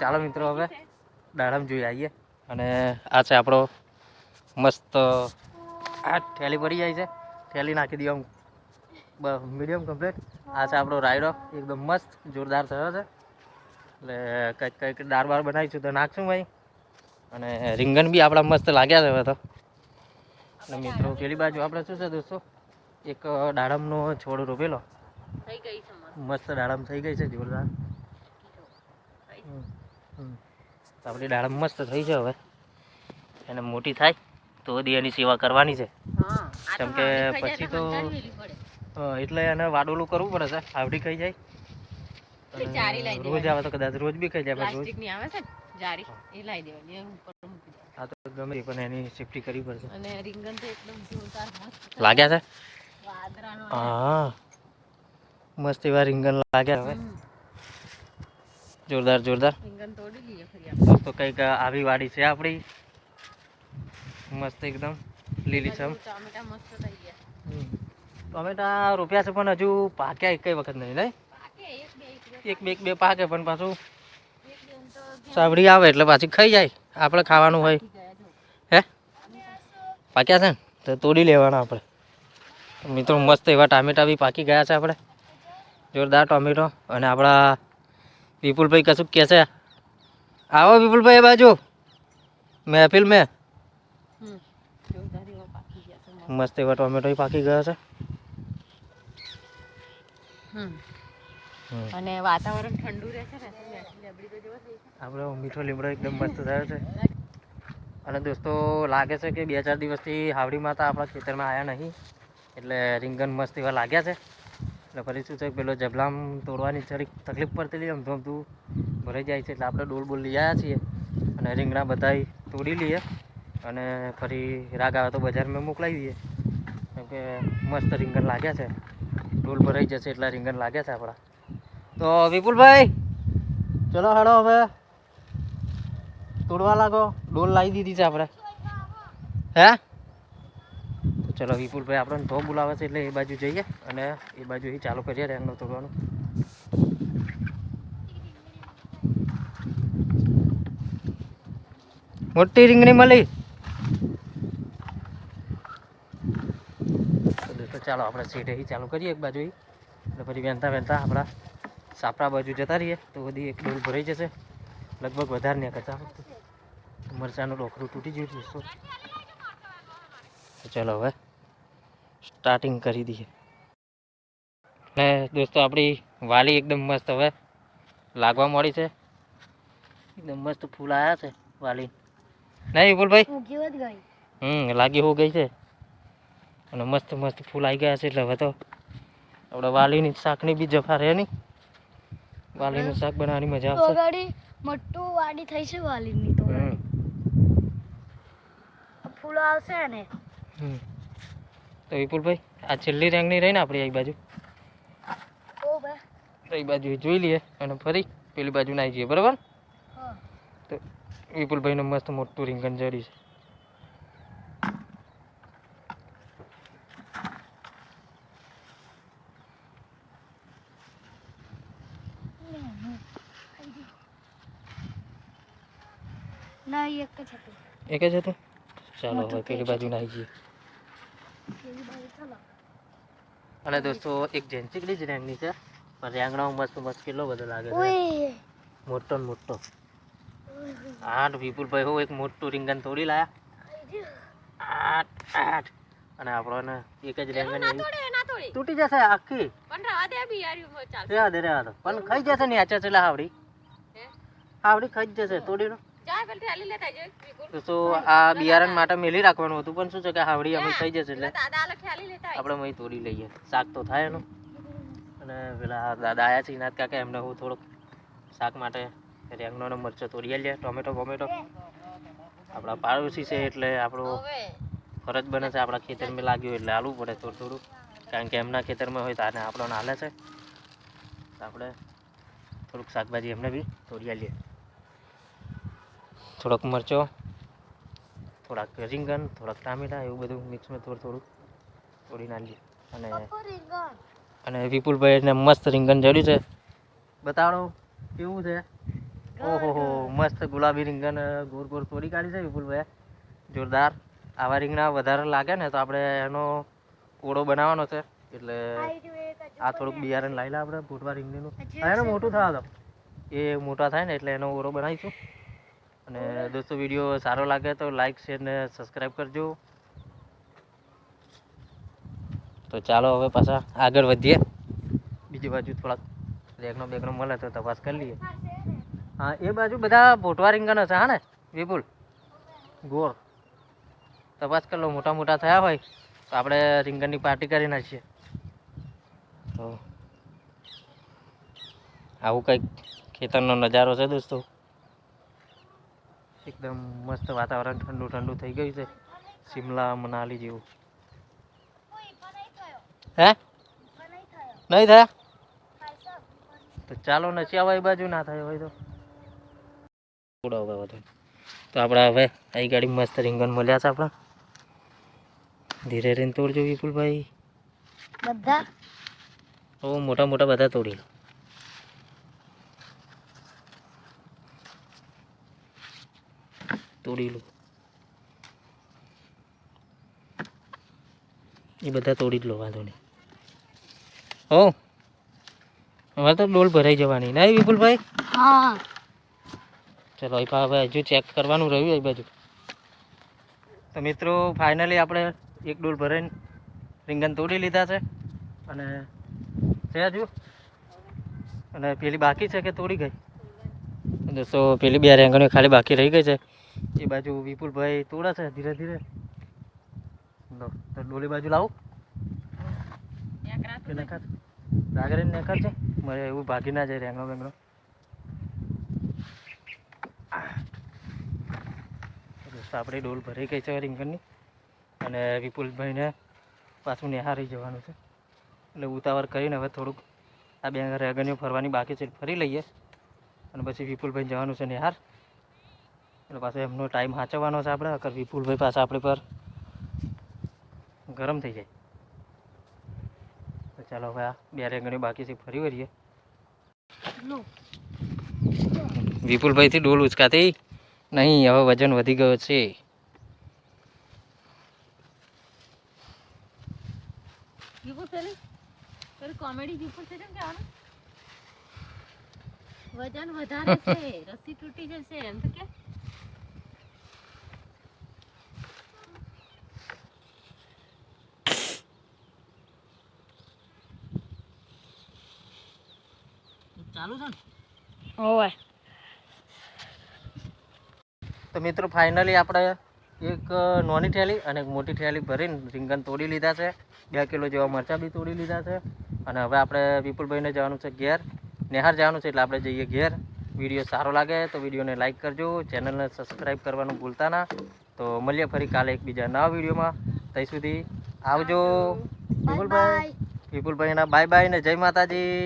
ચાલો મિત્રો હવે દાડમ જોઈ આવીએ. અને આ છે આપણો મસ્ત આ થેલી પડી જાય છે. થેલી નાખી દઈએ આમ મીડિયમ કમ્પ્લીટ આ છે આપણો રાયડો એકદમ મસ્ત જોરદાર થયો છે. એટલે કંઈક કંઈક દાળ બાર બનાવીશું તો નાખશું ભાઈ. અને રીંગણ બી આપણા મસ્ત લાગ્યા છે હવે તો. અને મિત્રો પેલી બાજુ આપણે શું છે દોસ્તો? એક દાડમનો છોડ રોપેલો. થઈ ગઈ મસ્ત. મસ્ત દાડમ થઈ ગઈ છે જોરદાર. આપણી દાડમ મસ્ત થઈ છે હવે. એને મોટી થાય તો દી એની સેવા કરવાની છે. કેમ કે પછી તો- એટલે એને વાડોલું કરવું પડે છે આવડી ખાઈ જાય. રોજ આવે તો કદાચ રોજ બી ખાઈ જાય પણ રોજ આવે છે જારી એ લાવી દેવાની ઉપર આ તો ગમે પણ એની સેફટી કરવી પડશે. અને રીંગણ તો એકદમ જોરદાર મસ્ત લાગ્યા છે? વાદરાનો હા. મસ્ત એવા રીંગણ લાગ્યા હવે. જોરદાર જોરદાર. તો કંઈક આવી વાડી છે આપણી. મસ્ત એકદમ લીલીછમ ટામેટા રોપ્યા છે પણ હજુ પાક્યા એક વખત નહીં નહીં? એક બે એક બે પાકે પણ પાછું સાવડી આવે એટલે પાછી ખાઈ જાય. આપણે ખાવાનું હોય. હે? પાક્યા છે ને? તો તોડી લેવાના આપણે. મિત્રો મસ્ત એવા ટામેટા બી પાકી ગયા છે આપણે. જોરદાર ટોમેટો. અને આપણા વિપુલભાઈ કશું કહે છે. આવો વિપુલભાઈ એ બાજુ. મહેફિલ મેં. મસ્ત. એવા ટોમેટો પાકી ગયા છે. અને વાતાવરણ ઠંડુ ને થઈ છે. આપણો મીઠો લીમડો એકદમ મસ્ત થયો છે. અને દોસ્તો લાગે છે કે બે ચાર દિવસથી હાવડી માતા આપણા ખેતરમાં આવ્યા નહીં. એટલે રીંગણ મસ્ત એવા લાગ્યા છે. એટલે ફરી શું છે, પેલો જબલામ તોડવાની જરીક તકલીફ પડતી હતી આમ ધોમધું ભરાઈ જાય છે, એટલે આપણે ડોલ બોલ લઈ આવ્યા છીએ અને રીંગણા બધા તોડી લઈએ અને ફરી રાગ આવે તો બજારમાં મોકલાવી દઈએ. કેમ કે મસ્ત રીંગણ લાગ્યા છે, ડોલ ભરાઈ જશે એટલા રીંગણ લાગ્યા છે આપણા. તો વિપુલભાઈ, ચલો હેડો હવે. તોડવા લાગો, ડોલ લાવી દીધી છે આપણે. હે? ચલો વિપુલભાઈ, આપણને તો બોલાવે છે એટલે એ બાજુ જઈએ અને એ બાજુ એ ચાલુ કરીએ રેંગનો તોડવાનું. મોટી રીંગણી મળી. તો ચાલો આપણે સીટે ચાલુ કરીએ એક બાજુ એટલે પછી વહેતા વહેતા આપણા સાપરા બાજુ જતા રહીએ. તો બધી એક ડોલ ભરાઈ જશે. લગભગ વધારે નહીં કરતા. મરચાનું ડોખરું તૂટી ગયું છે ચાલો હવે સ્ટાર્ટિંગ કરી દઈએ ને દોસ્તો આપણી વાલી એકદમ મસ્ત હવે લાગવા મળી છે. એકદમ મસ્ત ફૂલ આવ્યા છે વાલી. નહીં વિપુલભાઈ? હમ લાગી હો ગઈ છે. અને મસ્ત મસ્ત ફૂલ આવી ગયા છે એટલે હવે તો આપણે વાલીની શાકની બી જફા રહે નહીં. વાલીનું શાક બનાવવાની મજા આવશે. ગાડી મોટું વાડી થઈ છે વાલીની તો. હમ. ફૂલો આવશે ને. હમ. તો વિપુલભાઈ આ છેલ્લી રેંગની રહી ને આપણી એક બાજુ. તો એ બાજુ જોઈ લઈએ અને ફરી પેલી બાજુ નાઈ જઈએ બરાબર? તો વિપુલભાઈનું મસ્ત મોટું રીંગણ જડી છે. એક જ હતું. ચાલો હવે પેલી બાજુ નાઈ જઈએ. અને દોસ્તો એક જેન્ચીકડી જ રેંગની છે. પણ રેંગણામાં મસ્ત મસ્ત કેટલો બધો લાગે છે. મોટો ને મોટો. આઠ વિપુલભાઈ હો એક મોટું રીંગણ તોડી લાયા. આઠ આઠ. અને આપણને એક જ રેંગણ તૂટી જશે આખી. પણ દે બિયારી દે દો. પણ ખાઈ જશે ને આચા હાવડી. આવડી હાવડી ખાઈ જશે તોડીનો તો શું આ બિયારણ માટે મેલી રાખવાનું હતું પણ શું છે કે હાવડી અમે થઈ જશે એટલે. આપણે અહીં તોડી લઈએ. શાક તો થાય એનું. અને પેલા દાદા આયા છે ઇનાથ કાકા એમને હું થોડુંક શાક માટે રેંગણોનો મરચો તોડી આલીએ ટોમેટો બોમેટો. આપણા પાડોશી છે એટલે આપણું ફરજ બને છે આપણા ખેતરમાં લાગ્યું એટલે હાલવું પડે થોડું થોડું. કારણ કે એમના ખેતરમાં હોય તાને આપણને હાલે છે. આપણે થોડુંક શાકભાજી એમને બી તોડી આલીએ. થોડોક મરચો થોડાક રીંગણ થોડાક ટામેટા એવું બધું મિક્સમાં થોડું થોડું તોડી નાખીએ. અને અને વિપુલભાઈ એને મસ્ત રીંગણ જડ્યું છે. બતાડો કેવું છે? ઓહો હો મસ્ત ગુલાબી રીંગણ ગોર ગોર તોડી કાઢી છે વિપુલભાઈ જોરદાર. આવા રીંગણા વધારે લાગે ને તો આપણે એનો ઓળો બનાવવાનો છે. એટલે આ થોડુંક બિયારણ લાવી લે આપણે ભૂટવા રીંગણીનું. એને મોટું થવા દો. એ મોટા થાય ને એટલે એનો ઓળો બનાવીશું. અને દોસ્તો વીડિયો સારો લાગે તો લાઈક શેર ને સબસ્ક્રાઈબ કરજો. તો ચાલો હવે પાછા આગળ વધીએ. બીજી બાજુ થોડાક રેગનો બેગનો મળે તો તપાસ કરી લઈએ. હા, એ બાજુ બધા ભોટવા રીંગણ હશે, હા ને? વિપુલ? ગોળ. તપાસ કરી લો, મોટા મોટા થયા હોય, તો આપણે રીંગણની પાર્ટી કરી નાખીએ. તો આવું કંઈક ખેતરનો નજારો છે દોસ્તો. એકદમ મસ્ત વાતાવરણ ઠંડુ ઠંડુ થઈ ગયું છે. શિમલા મનાલી જેવું. હે? નહીં થયા? તો ચાલો આવા બાજુ ના થાય હોય તો. ઉડાવ તો આપણે હવે અહીં ગાડી મસ્ત રીંગણ મળ્યા છે આપણા. ધીરે ધીરે તોડજો વિપુલભાઈ. બધા? ઓ મોટા મોટા બધા તોડી લો. તોડી લો. એ બધા તોડી જ લો વાંધો નહીં. હો હવે તો ડોલ ભરાઈ જવાની. ના વિપુલભાઈ? હા. ચલો એ હવે હજુ ચેક કરવાનું રહ્યું એ બાજુ. તો મિત્રો ફાઇનલી આપણે એક ડોલ ભરાઈને રીંગણ તોડી લીધા છે. અને છે હજુ? અને પેલી બાકી છે કે તોડી ગઈ? દોસ્તો પેલી બે રેંગણીઓ ખાલી બાકી રહી ગઈ છે. એ બાજુ વિપુલભાઈ તોડે છે ધીરે ધીરે. લો તો ડોલી બાજુ લાવું. રાગરે નખાર છે? મારે એવું ભાગી ના જાય રેંગણો બેંગણો. દોસ્તો આપણી ડોલ ભરી ગઈ છે રીંગણની. અને વિપુલભાઈને પાછું નિહારી જવાનું છે. એટલે ઉતાવળ કરીને હવે થોડુંક આ બે રેગણીઓ ફરવાની બાકી છે ફરી લઈએ. અને પછી વિપુલભાઈ જવાનું છે નિહાર. એટલે પાછો એમનો ટાઈમ સાચવવાનો છે આપણે, અગર વિપુલભાઈ પાછા આપણી પર ગરમ થઈ જાય. તો ચાલો હવે આ બે રેંગણી બાકી છે, ફરી વળીએ. વિપુલભાઈથી ડોલ ઉચકાતી નહીં, હવે વજન વધી ગયો છે. કોમેડી વજન વધારે છે, રસી તૂટી જશે, એમ કે. ચાલુ છે ને? ઓય તો મિત્રો ફાઇનલી આપણે એક નાની થેલી અને એક મોટી થેલી ભરીને રીંગણ તોડી લીધા છે. બે કિલો જેવા મરચાં બી તોડી લીધા છે. અને હવે આપણે વિપુલભાઈને જવાનું છે ઘેર. નેહાર જવાનું છે એટલે આપણે જઈએ ઘેર. વીડિયો સારો લાગે તો વિડીયોને લાઇક કરજો. ચેનલને સબસ્ક્રાઈબ કરવાનું ભૂલતા ના. તો મળીએ ફરી કાલે એક બીજા નવા વિડીયોમાં. ત્યાં સુધી આવજો. વિપુલભાઈ. વિપુલભાઈના બાય બાય ને જય માતાજી.